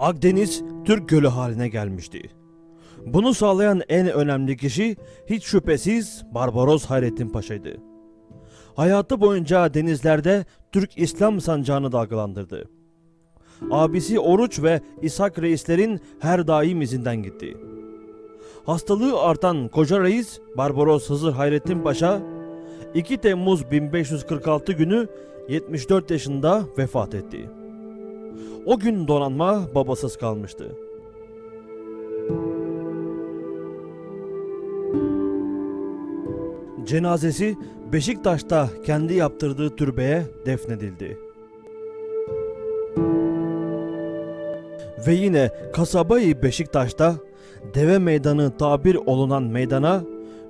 Akdeniz Türk Gölü haline gelmişti. Bunu sağlayan en önemli kişi hiç şüphesiz Barbaros Hayrettin Paşa'ydı. Hayatı boyunca denizlerde Türk İslam sancağını dalgalandırdı. Abisi Oruç ve İshak reislerin her daim izinden gitti. Hastalığı artan koca reis Barbaros Hızır Hayrettin Paşa 2 Temmuz 1546 günü 74 yaşında vefat etti. O gün donanma babasız kalmıştı. Cenazesi Beşiktaş'ta kendi yaptırdığı türbeye defnedildi. Ve yine kasabayı Beşiktaş'ta deve meydanı tabir olunan meydana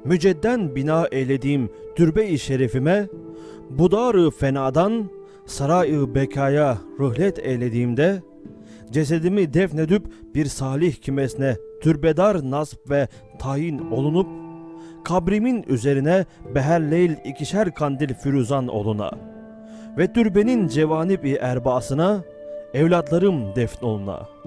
mücedden bina eylediğim türbe-i şerifime budarı fenadan saray-ı bekaya rühlet eylediğimde cesedimi defnedip bir salih kimesine türbedar nasp ve tayin olunup kabrimin üzerine beherleyl ikişer kandil firuzan oluna ve türbenin cevanip-i erbasına evlatlarım defnoluna.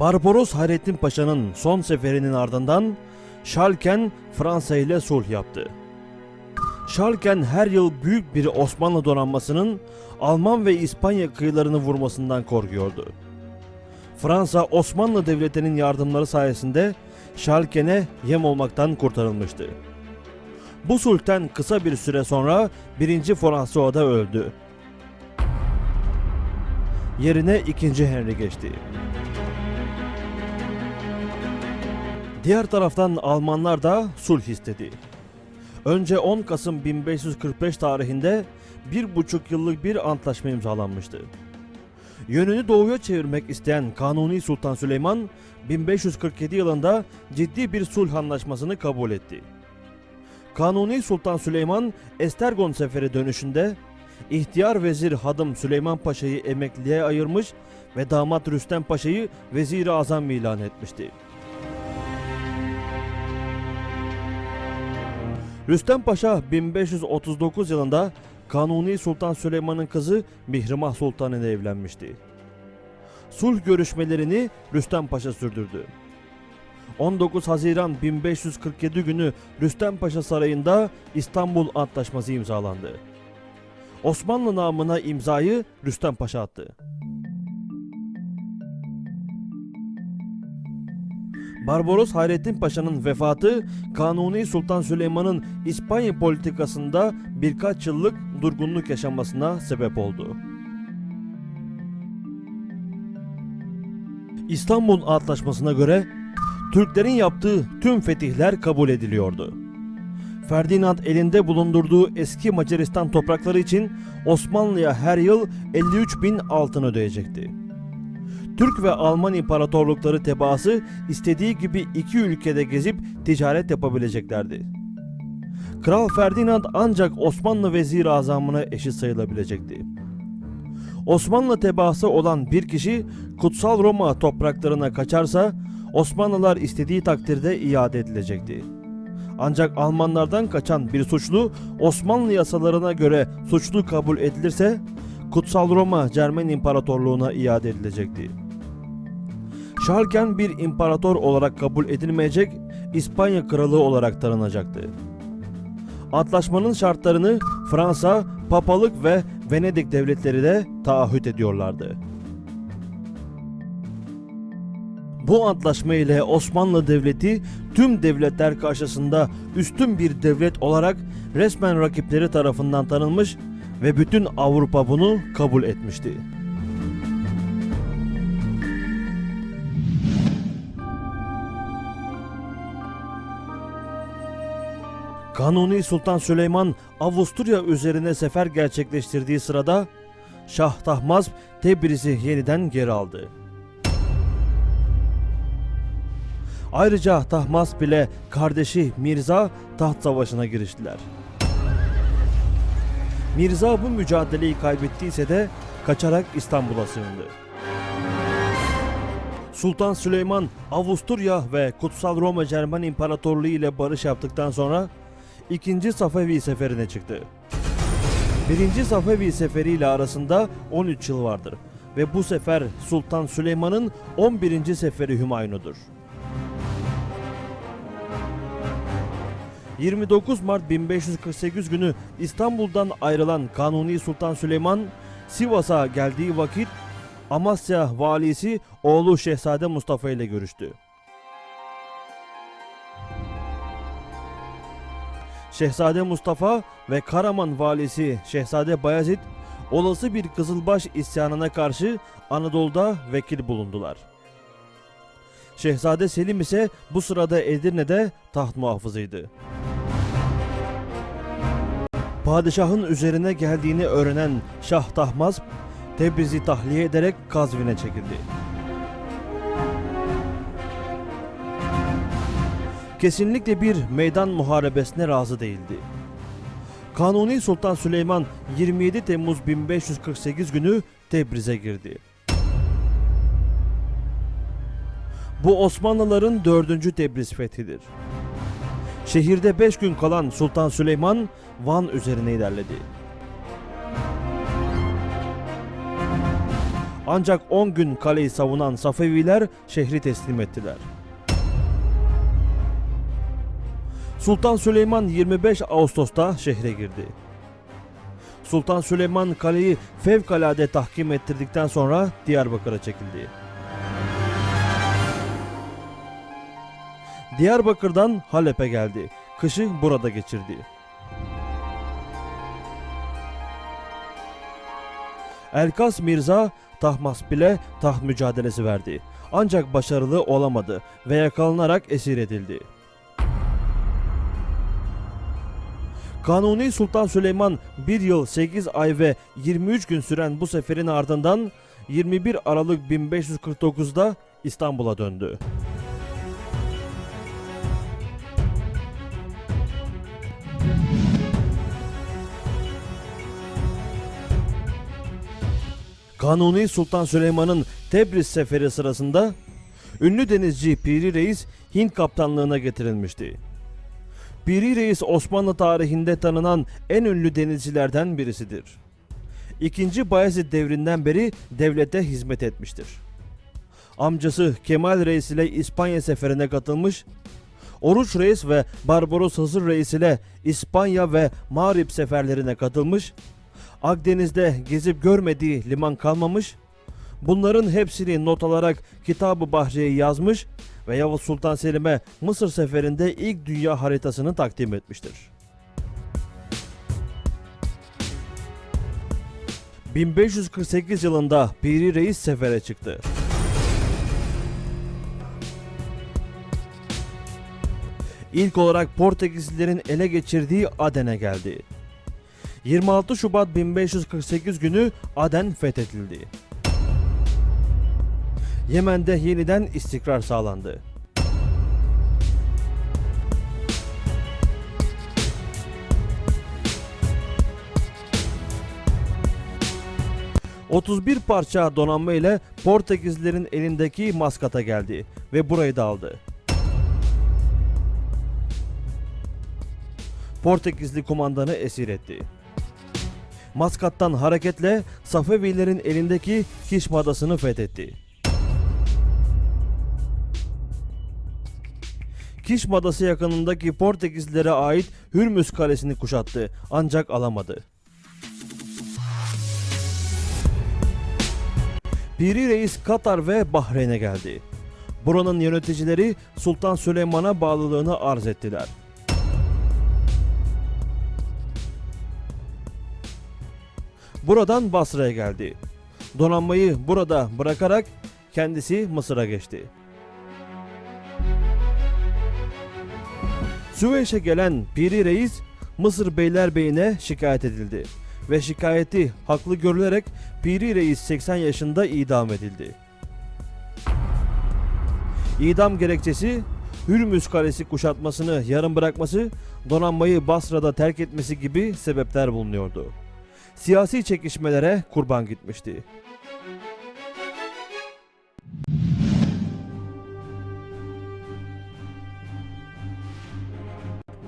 Barbaros Hayrettin Paşa'nın son seferinin ardından Şalken Fransa ile sulh yaptı. Şalken her yıl büyük bir Osmanlı donanmasının Alman ve İspanya kıyılarını vurmasından korkuyordu. Fransa Osmanlı Devleti'nin yardımları sayesinde Şalken'e yem olmaktan kurtarılmıştı. Bu sultan kısa bir süre sonra 1. François da öldü. Yerine 2. Henry geçti. Diğer taraftan Almanlar da sulh istedi. Önce 10 Kasım 1545 tarihinde bir buçuk yıllık bir antlaşma imzalanmıştı. Yönünü doğuya çevirmek isteyen Kanuni Sultan Süleyman 1547 yılında ciddi bir sulh anlaşmasını kabul etti. Kanuni Sultan Süleyman Estergon seferi dönüşünde ihtiyar vezir Hadım Süleyman Paşa'yı emekliliğe ayırmış ve damat Rüstem Paşa'yı vezir-i azam ilan etmişti. Rüstem Paşa 1539 yılında Kanuni Sultan Süleyman'ın kızı Mihrimah Sultan ile evlenmişti. Sulh görüşmelerini Rüstem Paşa sürdürdü. 19 Haziran 1547 günü Rüstem Paşa Sarayı'nda İstanbul Antlaşması imzalandı. Osmanlı namına imzayı Rüstem Paşa attı. Barbaros Hayrettin Paşa'nın vefatı Kanuni Sultan Süleyman'ın İspanya politikasında birkaç yıllık durgunluk yaşamasına sebep oldu. İstanbul Antlaşması'na göre Türklerin yaptığı tüm fetihler kabul ediliyordu. Ferdinand elinde bulundurduğu eski Macaristan toprakları için Osmanlı'ya her yıl 53 bin altın ödeyecekti. Türk ve Alman imparatorlukları tebaası istediği gibi iki ülkede gezip ticaret yapabileceklerdi. Kral Ferdinand ancak Osmanlı vezir azamına eşit sayılabilecekti. Osmanlı tebaası olan bir kişi Kutsal Roma topraklarına kaçarsa Osmanlılar istediği takdirde iade edilecekti. Ancak Almanlardan kaçan bir suçlu Osmanlı yasalarına göre suçlu kabul edilirse Kutsal Roma Cermen İmparatorluğu'na iade edilecekti. Şarken bir imparator olarak kabul edilmeyecek, İspanya kralı olarak tanınacaktı. Antlaşmanın şartlarını Fransa, Papalık ve Venedik devletleri de taahhüt ediyorlardı. Bu antlaşma ile Osmanlı Devleti tüm devletler karşısında üstün bir devlet olarak resmen rakipleri tarafından tanınmış ve bütün Avrupa bunu kabul etmişti. Kanuni Sultan Süleyman Avusturya üzerine sefer gerçekleştirdiği sırada Şah Tahmazp Tebriz'i yeniden geri aldı. Ayrıca Tahmasp ile kardeşi Mirza taht savaşına giriştiler. Mirza bu mücadeleyi kaybettiyse de kaçarak İstanbul'a sığındı. Sultan Süleyman Avusturya ve Kutsal Roma Cermen İmparatorluğu ile barış yaptıktan sonra 2. Safevi seferine çıktı. 1. Safevi seferi ile arasında 13 yıl vardır ve bu sefer Sultan Süleyman'ın 11. seferi Hümayun'udur. 29 Mart 1548 günü İstanbul'dan ayrılan Kanuni Sultan Süleyman Sivas'a geldiği vakit Amasya valisi oğlu Şehzade Mustafa ile görüştü. Şehzade Mustafa ve Karaman valisi Şehzade Bayezid olası bir Kızılbaş isyanına karşı Anadolu'da vekil bulundular. Şehzade Selim ise bu sırada Edirne'de taht muhafızıydı. Padişahın üzerine geldiğini öğrenen Şah Tahmasp, Tebriz'i tahliye ederek Kazvin'e çekildi. Kesinlikle bir meydan muharebesine razı değildi. Kanuni Sultan Süleyman 27 Temmuz 1548 günü Tebriz'e girdi. Bu Osmanlıların 4. Tebriz fethidir. Şehirde 5 gün kalan Sultan Süleyman Van üzerine ilerledi. Ancak 10 gün kaleyi savunan Safeviler şehri teslim ettiler. Sultan Süleyman 25 Ağustos'ta şehre girdi. Sultan Süleyman kaleyi fevkalade tahkim ettirdikten sonra Diyarbakır'a çekildi. Diyarbakır'dan Halep'e geldi. Kışı burada geçirdi. Elkas Mirza Tahmasp ile taht mücadelesi verdi. Ancak başarılı olamadı ve yakalanarak esir edildi. Kanuni Sultan Süleyman 1 yıl 8 ay ve 23 gün süren bu seferin ardından 21 Aralık 1549'da İstanbul'a döndü. Kanuni Sultan Süleyman'ın Tebriz seferi sırasında ünlü denizci Piri Reis Hint kaptanlığına getirilmişti. Piri Reis Osmanlı tarihinde tanınan en ünlü denizcilerden birisidir. İkinci Bayezid devrinden beri devlete hizmet etmiştir. Amcası Kemal Reis ile İspanya seferine katılmış, Oruç Reis ve Barbaros Hızır Reis ile İspanya ve Mağrip seferlerine katılmış, Akdeniz'de gezip görmediği liman kalmamış, bunların hepsini not alarak Kitab-ı Bahriye'yi yazmış ve Yavuz Sultan Selim'e Mısır seferinde ilk dünya haritasını takdim etmiştir. 1548 yılında Piri Reis sefere çıktı. İlk olarak Portekizlilerin ele geçirdiği Aden'e geldi. 26 Şubat 1548 günü Aden fethedildi. Yemen'de yeniden istikrar sağlandı. ...31 parça donanma ile Portekizlilerin elindeki Maskat'a geldi ve burayı da aldı. Portekizli kumandanı esir etti. Maskat'tan hareketle Safevilerin elindeki Kişm adasını fethetti. Kişm adası yakınındaki Portekizlilere ait Hürmüz kalesini kuşattı ancak alamadı. Piri Reis Katar ve Bahreyn'e geldi. Buranın yöneticileri Sultan Süleyman'a bağlılığını arz ettiler. Buradan Basra'ya geldi. Donanmayı burada bırakarak kendisi Mısır'a geçti. Süveyş'e gelen Piri Reis Mısır Beylerbeyi'ne şikayet edildi ve şikayeti haklı görülerek Piri Reis 80 yaşında idam edildi. İdam gerekçesi Hürmüz Kalesi kuşatmasını yarım bırakması, donanmayı Basra'da terk etmesi gibi sebepler bulunuyordu. Siyasi çekişmelere kurban gitmişti.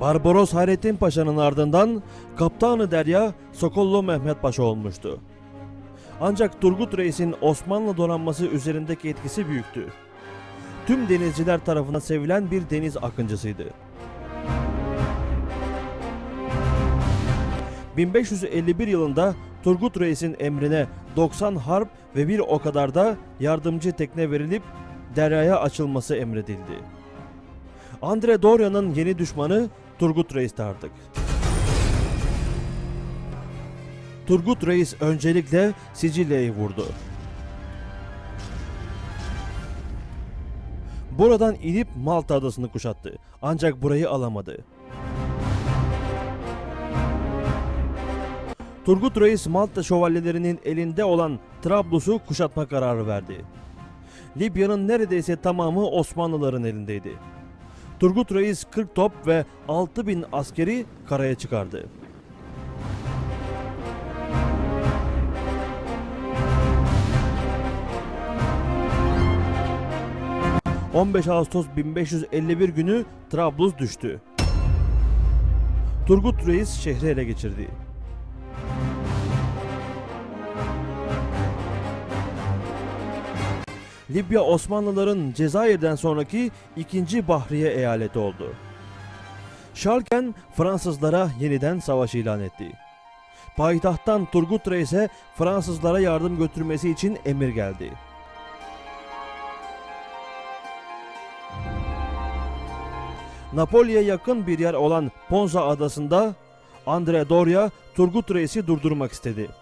Barbaros Hayrettin Paşa'nın ardından Kaptanı Derya Sokollu Mehmet Paşa olmuştu. Ancak Turgut Reis'in Osmanlı donanması üzerindeki etkisi büyüktü. Tüm denizciler tarafından sevilen bir deniz akıncısıydı. 1551 yılında Turgut Reis'in emrine 90 harp ve bir o kadar da yardımcı tekne verilip deryaya açılması emredildi. Andre Doria'nın yeni düşmanı Turgut Reis'ti artık. Turgut Reis öncelikle Sicilya'yı vurdu. Buradan inip Malta adasını kuşattı. Ancak burayı alamadı. Turgut Reis Malta şövalyelerinin elinde olan Trablus'u kuşatma kararı verdi. Libya'nın neredeyse tamamı Osmanlıların elindeydi. Turgut Reis 40 top ve 6000 askeri karaya çıkardı. ...15 Ağustos 1551 günü Trablus düştü. Turgut Reis şehri ele geçirdi. Libya Osmanlıların Cezayir'den sonraki ikinci Bahriye eyaleti oldu. Şarken Fransızlara yeniden savaş ilan etti. Payitahttan Turgut Reis'e Fransızlara yardım götürmesi için emir geldi. Napoli'ye yakın bir yer olan Ponza adasında Andre Doria Turgut Reis'i durdurmak istedi.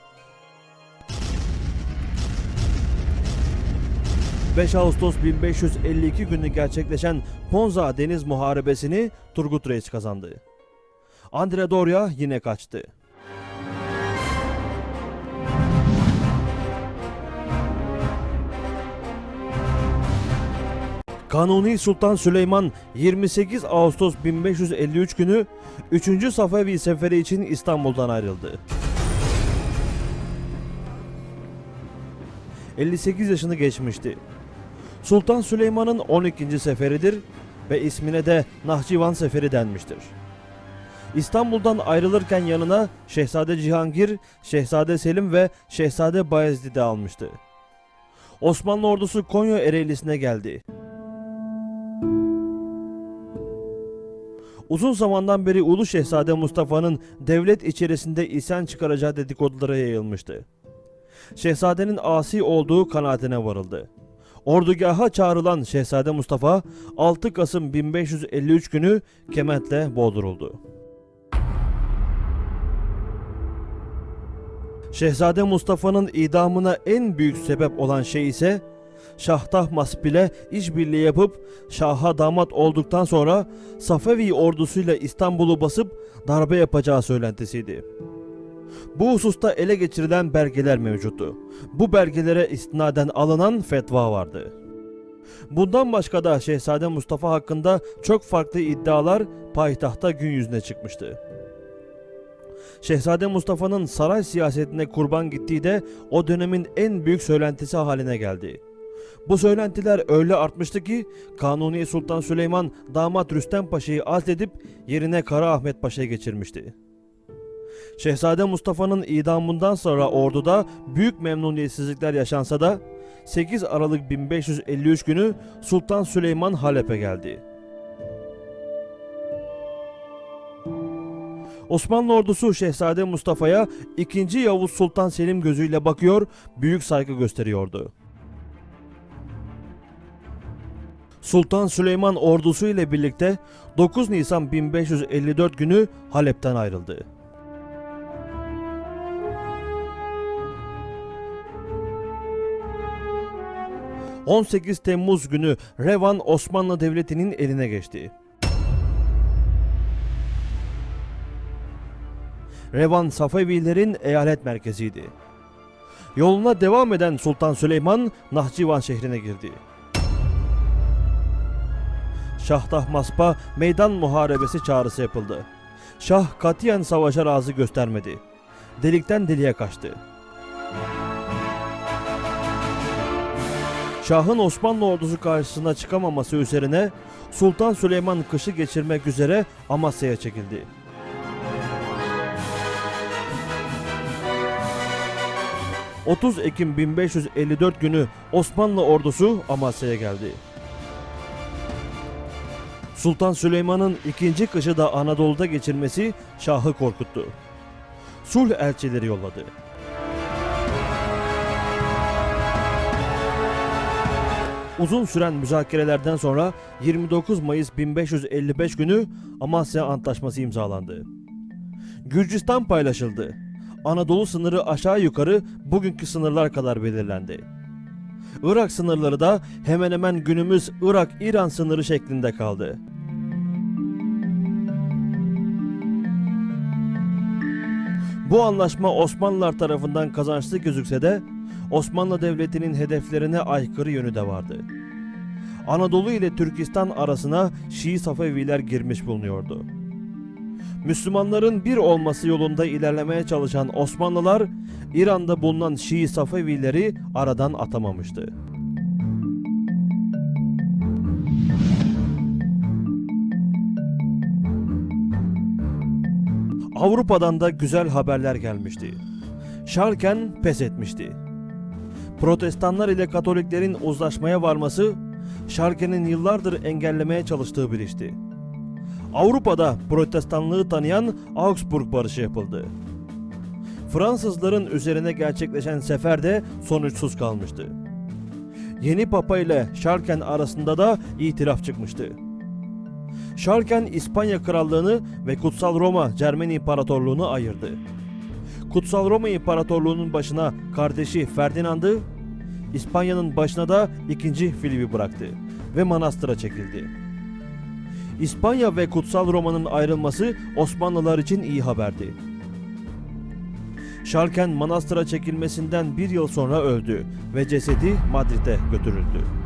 5 Ağustos 1552 günü gerçekleşen Ponza Deniz Muharebesi'ni Turgut Reis kazandı. Andre Doria yine kaçtı. Kanuni Sultan Süleyman 28 Ağustos 1553 günü 3. Safevi Seferi için İstanbul'dan ayrıldı. 58 yaşını geçmişti. Sultan Süleyman'ın 12. seferidir ve ismine de Nahçıvan Seferi denmiştir. İstanbul'dan ayrılırken yanına Şehzade Cihangir, Şehzade Selim ve Şehzade Bayezid'i de almıştı. Osmanlı ordusu Konya Ereğlisi'ne geldi. Uzun zamandan beri Ulu Şehzade Mustafa'nın devlet içerisinde isyan çıkaracağı dedikodulara yayılmıştı. Şehzadenin asi olduğu kanaatine varıldı. Ordugaha çağrılan Şehzade Mustafa 6 Kasım 1553 günü kementle boğduruldu. Şehzade Mustafa'nın idamına en büyük sebep olan şey ise Şahtah Maspil'e işbirliği yapıp Şah'a damat olduktan sonra Safevi ordusuyla İstanbul'u basıp darbe yapacağı söylentisiydi. Bu hususta ele geçirilen belgeler mevcuttu. Bu belgelere istinaden alınan fetva vardı. Bundan başka da Şehzade Mustafa hakkında çok farklı iddialar payitahta gün yüzüne çıkmıştı. Şehzade Mustafa'nın saray siyasetine kurban gittiği de o dönemin en büyük söylentisi haline geldi. Bu söylentiler öyle artmıştı ki Kanuni Sultan Süleyman damat Rüstem Paşa'yı azledip yerine Kara Ahmet Paşa'yı geçirmişti. Şehzade Mustafa'nın idamından sonra orduda büyük memnuniyetsizlikler yaşansa da 8 Aralık 1553 günü Sultan Süleyman Halep'e geldi. Osmanlı ordusu Şehzade Mustafa'ya 2. Yavuz Sultan Selim gözüyle bakıyor, büyük saygı gösteriyordu. Sultan Süleyman ordusu ile birlikte 9 Nisan 1554 günü Halep'ten ayrıldı. 18 Temmuz günü Revan Osmanlı Devleti'nin eline geçti. Revan Safevilerin eyalet merkeziydi. Yoluna devam eden Sultan Süleyman Nahçıvan şehrine girdi. Şahtah Maspa meydan muharebesi çağrısı yapıldı. Şah katiyen savaşa razı göstermedi. Delikten deliğe kaçtı. Şah'ın Osmanlı ordusu karşısına çıkamaması üzerine Sultan Süleyman kışı geçirmek üzere Amasya'ya çekildi. ...30 Ekim 1554 günü Osmanlı ordusu Amasya'ya geldi. Sultan Süleyman'ın ikinci kışı da Anadolu'da geçirmesi Şah'ı korkuttu. Sulh elçileri yolladı. Uzun süren müzakerelerden sonra 29 Mayıs 1555 günü Amasya Antlaşması imzalandı. Gürcistan paylaşıldı. Anadolu sınırı aşağı yukarı bugünkü sınırlar kadar belirlendi. Irak sınırları da hemen hemen günümüz Irak-İran sınırı şeklinde kaldı. Bu anlaşma Osmanlılar tarafından kazançlı gözükse de Osmanlı Devleti'nin hedeflerine aykırı yönü de vardı. Anadolu ile Türkistan arasına Şii Safeviler girmiş bulunuyordu. Müslümanların bir olması yolunda ilerlemeye çalışan Osmanlılar, İran'da bulunan Şii Safevileri aradan atamamıştı. Avrupa'dan da güzel haberler gelmişti. Şarken pes etmişti. Protestanlar ile Katoliklerin uzlaşmaya varması, Şarken'in yıllardır engellemeye çalıştığı bir işti. Avrupa'da protestanlığı tanıyan Augsburg Barışı yapıldı. Fransızların üzerine gerçekleşen sefer de sonuçsuz kalmıştı. Yeni Papa ile Şarken arasında da itiraf çıkmıştı. Şarken İspanya Krallığını ve Kutsal Roma Cermen İmparatorluğunu ayırdı. Kutsal Roma İmparatorluğu'nun başına kardeşi Ferdinand'ı, İspanya'nın başına da ikinci Filip'i bıraktı ve manastıra çekildi. İspanya ve Kutsal Roma'nın ayrılması Osmanlılar için iyi haberdi. Şarken manastıra çekilmesinden bir yıl sonra öldü ve cesedi Madrid'e götürüldü.